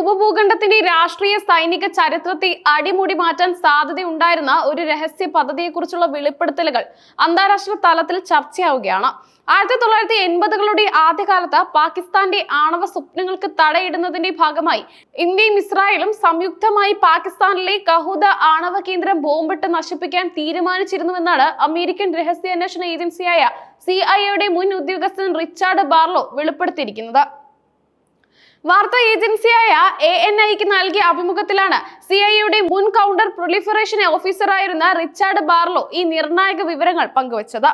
ഉപഭൂഖണ്ഡത്തിന്റെ രാഷ്ട്രീയ സൈനിക ചരിത്രത്തെ അടിമുടി മാറ്റാൻ സാധ്യതയുണ്ടായിരുന്ന ഒരു രഹസ്യ പദ്ധതിയെക്കുറിച്ചുള്ള വെളിപ്പെടുത്തലുകൾ അന്താരാഷ്ട്ര തലത്തിൽ ചർച്ചയാവുകയാണ്. ആയിരത്തി തൊള്ളായിരത്തി എൺപതുകളുടെ ആദ്യകാലത്ത് പാകിസ്ഥാന്റെ ആണവ സ്വപ്നങ്ങൾക്ക് തടയിടുന്നതിന്റെ ഭാഗമായി ഇന്ത്യയും ഇസ്രായേലും സംയുക്തമായി പാകിസ്ഥാനിലെ കഹൂദ ആണവ കേന്ദ്രം ബോംബിട്ട് നശിപ്പിക്കാൻ തീരുമാനിച്ചിരുന്നുവെന്നാണ് അമേരിക്കൻ രഹസ്യാന്വേഷണ ഏജൻസിയായ സി ഐയുടെ മുൻ ഉദ്യോഗസ്ഥൻ റിച്ചാർഡ് ബാർലോ വെളിപ്പെടുത്തിയിരിക്കുന്നത്. വാർത്താ ഏജൻസിയായ എ എൻ ഐക്ക് നൽകിയ അഭിമുഖത്തിലാണ് സി ഐയുടെ മുൻ കൗണ്ടർ പ്രൊലിഫറേഷൻ ഓഫീസറായിരുന്ന റിച്ചാർഡ് ബാർലോ ഈ നിർണായക വിവരങ്ങൾ പങ്കുവച്ചത്.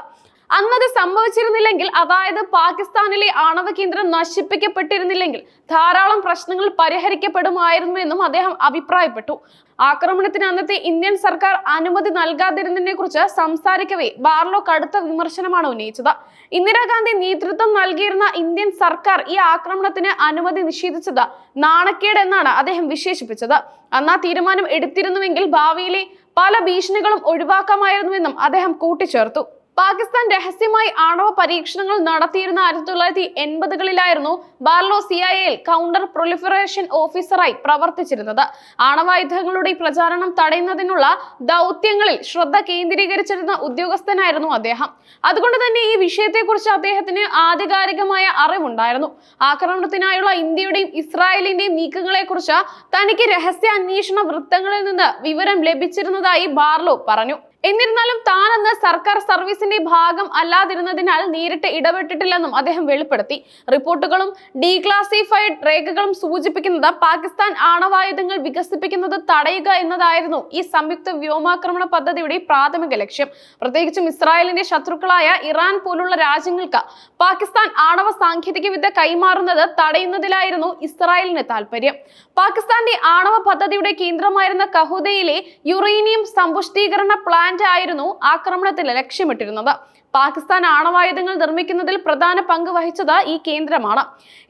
അന്നത് സംഭവിച്ചിരുന്നില്ലെങ്കിൽ അതായത് പാകിസ്ഥാനിലെ ആണവ കേന്ദ്രം നശിപ്പിക്കപ്പെട്ടിരുന്നില്ലെങ്കിൽ ധാരാളം പ്രശ്നങ്ങൾ പരിഹരിക്കപ്പെടുമായിരുന്നുവെന്നും അദ്ദേഹം അഭിപ്രായപ്പെട്ടു. ആക്രമണത്തിന് അന്നത്തെ ഇന്ത്യൻ സർക്കാർ അനുമതി നൽകാതിരുന്നതിനെ കുറിച്ച് സംസാരിക്കവേ ബാർലോ കടുത്ത വിമർശനമാണ് ഉന്നയിച്ചത്. ഇന്ദിരാഗാന്ധി നേതൃത്വം നൽകിയിരുന്ന ഇന്ത്യൻ സർക്കാർ ഈ ആക്രമണത്തിന് അനുമതി നിഷേധിച്ചത് നാണക്കേട് എന്നാണ് അദ്ദേഹം വിശേഷിപ്പിച്ചത്. അന്നാ തീരുമാനം എടുത്തിരുന്നുവെങ്കിൽ ഭാവിയിലെ പല ഭീഷണികളും ഒഴിവാക്കാമായിരുന്നുവെന്നും അദ്ദേഹം കൂട്ടിച്ചേർത്തു. പാകിസ്ഥാൻ രഹസ്യമായി ആണവ പരീക്ഷണങ്ങൾ നടത്തിയിരുന്ന ആയിരത്തി തൊള്ളായിരത്തി എൺപതുകളിലായിരുന്നു Barlow C I L counter proliferation ഓഫീസറായി പ്രവർത്തിച്ചിരുന്നത്. ആണവായുധങ്ങളുടെ പ്രചാരണം തടയുന്നതിനുള്ള ദൗത്യങ്ങളിൽ ശ്രദ്ധ കേന്ദ്രീകരിച്ചിരുന്ന ഉദ്യോഗസ്ഥനായിരുന്നു അദ്ദേഹം. അതുകൊണ്ട് തന്നെ ഈ വിഷയത്തെക്കുറിച്ച് അദ്ദേഹത്തിന് ആധികാരികമായ അറിവുണ്ടായിരുന്നു. ആക്രമണത്തിനായുള്ള ഇന്ത്യയുടെയും ഇസ്രായേലിന്റെയും നീക്കങ്ങളെക്കുറിച്ച് തനിക്ക് രഹസ്യ അന്വേഷണ വൃത്തങ്ങളിൽ നിന്ന് വിവരം ലഭിച്ചിരുന്നതായി ബാർലോ പറഞ്ഞു. എന്നിരുന്നാലും താൻ അന്ന് സർക്കാർ സർവീസിന്റെ ഭാഗം അല്ലാതിരുന്നതിനാൽ നേരിട്ട് ഇടപെട്ടിട്ടില്ലെന്നും അദ്ദേഹം വെളിപ്പെടുത്തി. റിപ്പോർട്ടുകളും ഡീക്ലാസിഫൈഡ് രേഖകളും സൂചിപ്പിക്കുന്നത് പാകിസ്ഥാൻ ആണവായുധങ്ങൾ വികസിപ്പിക്കുന്നത് തടയുക എന്നതായിരുന്നു ഈ സംയുക്ത വ്യോമാക്രമണ പദ്ധതിയുടെ പ്രാഥമിക ലക്ഷ്യം. പ്രത്യേകിച്ചും ഇസ്രായേലിന്റെ ശത്രുക്കളായ ഇറാൻ പോലുള്ള രാജ്യങ്ങൾക്ക് പാകിസ്ഥാൻ ആണവ സാങ്കേതിക വിദ്യ കൈമാറുന്നത് തടയുന്നതിലായിരുന്നു ഇസ്രായേലിന് താൽപര്യം. പാകിസ്ഥാന്റെ ആണവ പദ്ധതിയുടെ കേന്ദ്രമായിരുന്ന കഹുദയിലെ യുറേനിയം സമ്പുഷ്ടീകരണ പ്ലാന്റ് ആയിരുന്നു ആക്രമണത്തിൽ ലക്ഷ്യമിട്ടിരുന്നത്. പാകിസ്ഥാൻ ആണവായുധങ്ങൾ നിർമ്മിക്കുന്നതിൽ പ്രധാന പങ്ക് വഹിച്ചത് ഈ കേന്ദ്രമാണ്.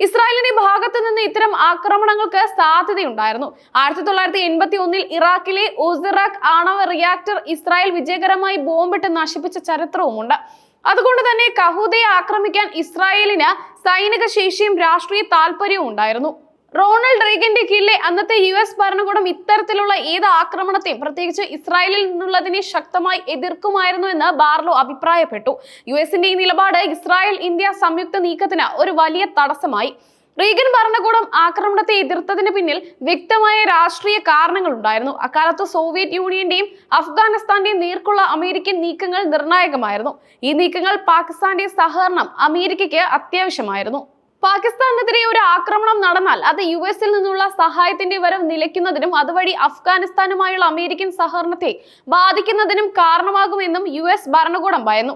ഇസ്രായേലിന്റെ ഭാഗത്തു നിന്ന് ഇത്തരം ആക്രമണങ്ങൾക്ക് സാധ്യതയുണ്ടായിരുന്നു. ആയിരത്തി തൊള്ളായിരത്തി എൺപത്തി ഒന്നിൽ ഇറാഖിലെ ഓസിറാഖ് ആണവ റിയാക്ടർ ഇസ്രായേൽ വിജയകരമായി ബോംബിട്ട് നശിപ്പിച്ച ചരിത്രവുമുണ്ട്. അതുകൊണ്ട് തന്നെ കഹൂദയെ ആക്രമിക്കാൻ ഇസ്രായേലിന് സൈനിക ശേഷിയും രാഷ്ട്രീയ താല്പര്യവും ഉണ്ടായിരുന്നു റോണൾഡ് റീഗന്റെ കീഴിലെ അന്നത്തെ യു എസ് ഭരണകൂടം ഇത്തരത്തിലുള്ള ഏത് ആക്രമണത്തെയും പ്രത്യേകിച്ച് ഇസ്രായേലിൽ നിന്നുള്ളതിനെ ശക്തമായി എതിർക്കുമായിരുന്നു എന്ന് ബാർലോ അഭിപ്രായപ്പെട്ടു. യു എസിന്റെ ഈ നിലപാട് ഇസ്രായേൽ ഇന്ത്യ സംയുക്ത നീക്കത്തിന് ഒരു വലിയ തടസ്സമായി. റീഗൻ ഭരണകൂടം ആക്രമണത്തെ എതിർത്തതിന് പിന്നിൽ വ്യക്തമായ രാഷ്ട്രീയ കാരണങ്ങൾ ഉണ്ടായിരുന്നു അക്കാലത്ത് സോവിയറ്റ് യൂണിയന്റെയും അഫ്ഗാനിസ്ഥാന്റെയും നേർക്കുള്ള അമേരിക്കൻ നീക്കങ്ങൾ നിർണായകമായിരുന്നു. ഈ നീക്കങ്ങൾ പാകിസ്ഥാന്റെ സഹകരണം അമേരിക്കയ്ക്ക് അത്യാവശ്യമായിരുന്നു. പാകിസ്ഥാനെതിരെ ഒരു ആക്രമണം നടന്നാൽ അത് യു എസിൽ നിന്നുള്ള സഹായത്തിന്റെ വരവ് നിലയ്ക്കുന്നതിനും അതുവഴി അഫ്ഗാനിസ്ഥാനുമായുള്ള അമേരിക്കൻ സഹകരണത്തെ ബാധിക്കുന്നതിനും കാരണമാകുമെന്നും യു എസ് ഭരണകൂടം ഭയന്നു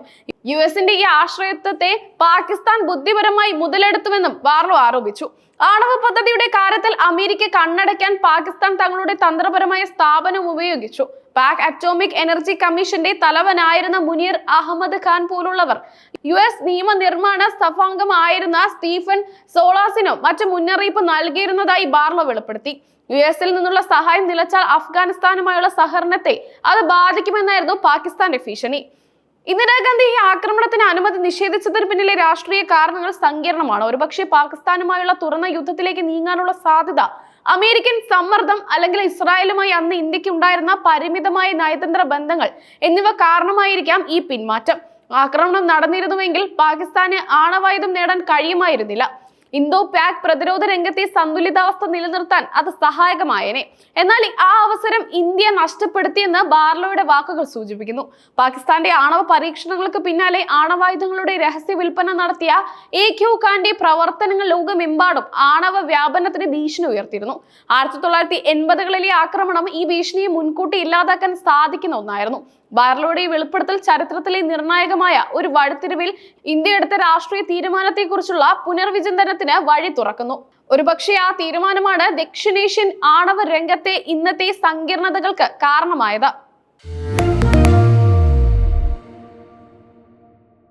യു എസിന്റെ ഈ ആശ്രയത്വത്തെ പാകിസ്ഥാൻ ബുദ്ധിപരമായി മുതലെടുത്തുവെന്നും വാർലോ ആരോപിച്ചു. ആണവ പദ്ധതിയുടെ കാര്യത്തിൽ അമേരിക്ക കണ്ണടയ്ക്കാൻ പാകിസ്ഥാൻ തങ്ങളുടെ തന്ത്രപരമായ സ്ഥാപനം ഉപയോഗിച്ചു. പാക് അറ്റോമിക് എനർജി കമ്മീഷന്റെ തലവനായിരുന്ന മുനീർ അഹമ്മദ് ഖാൻ പോലുള്ളവർ. യു എസ് നിയമനിർമ്മാണ സഭാംഗമായിരുന്ന സ്റ്റീഫൻ സോളാസിനോ മറ്റു മുന്നറിയിപ്പ് നൽകിയിരുന്നതായി ബാർലോ വെളിപ്പെടുത്തി. യു എസിൽ നിന്നുള്ള സഹായം നിലച്ചാൽ അഫ്ഗാനിസ്ഥാനുമായുള്ള സഹകരണത്തെ അത് ബാധിക്കുമെന്നായിരുന്നു പാകിസ്ഥാന്റെ ഭീഷണി. ഇന്ദിരാഗാന്ധി ഈ ആക്രമണത്തിന് അനുമതി നിഷേധിച്ചതിന് പിന്നിലെ രാഷ്ട്രീയ കാരണങ്ങൾ സങ്കീർണമാണ്. ഒരുപക്ഷെ പാകിസ്ഥാനുമായുള്ള തുറന്ന യുദ്ധത്തിലേക്ക് നീങ്ങാനുള്ള സാധ്യത അമേരിക്കൻ സമ്മർദ്ദം അല്ലെങ്കിൽ ഇസ്രായേലുമായി അന്ന് ഇന്ത്യയ്ക്ക് ഉണ്ടായിരുന്ന പരിമിതമായ നയതന്ത്ര ബന്ധങ്ങൾ എന്നിവ കാരണമായിരിക്കാം ഈ പിന്മാറ്റം. ആക്രമണം നടന്നിരുന്നുവെങ്കിൽ പാകിസ്ഥാന് ആണവായുധം നേടാൻ കഴിയുമായിരുന്നില്ല. ഇന്തോ പാക് പ്രതിരോധ രംഗത്തെ സന്തുലിതാവസ്ഥ നിലനിർത്താൻ അത് സഹായകമായേനെ. എന്നാൽ ആ അവസരം ഇന്ത്യ നഷ്ടപ്പെടുത്തിയെന്ന് ബാർലോയുടെ വാക്കുകൾ സൂചിപ്പിക്കുന്നു. പാകിസ്ഥാന്റെ ആണവ പരീക്ഷണങ്ങൾക്ക് പിന്നാലെ ആണവായുധങ്ങളുടെ രഹസ്യ വിൽപ്പന നടത്തിയ എ ക്യു ഖാന്റെ പ്രവർത്തനങ്ങൾ ലോകമെമ്പാടും ആണവ വ്യാപനത്തിന് ഭീഷണി ഉയർത്തിയിരുന്നു. ആയിരത്തി തൊള്ളായിരത്തി എൺപതുകളിലെ ആക്രമണം ഈ ഭീഷണിയെ മുൻകൂട്ടി ഇല്ലാതാക്കാൻ സാധിക്കുന്ന ഒന്നായിരുന്നു. ബാർലോയുടെ ഈ വെളിപ്പെടുത്തൽ ചരിത്രത്തിലെ നിർണായകമായ ഒരു വഴിത്തിരിവിൽ ഇന്ത്യ എടുത്ത രാഷ്ട്രീയ തീരുമാനത്തെക്കുറിച്ചുള്ള പുനർവിചിന്തനത്തിന് വഴി തുറക്കുന്നു. ഒരുപക്ഷെ ആ തീരുമാനമാണ് ദക്ഷിണേഷ്യൻ ആണവ രംഗത്തെ ഇന്നത്തെ സങ്കീർണതകൾക്ക് കാരണമായത്.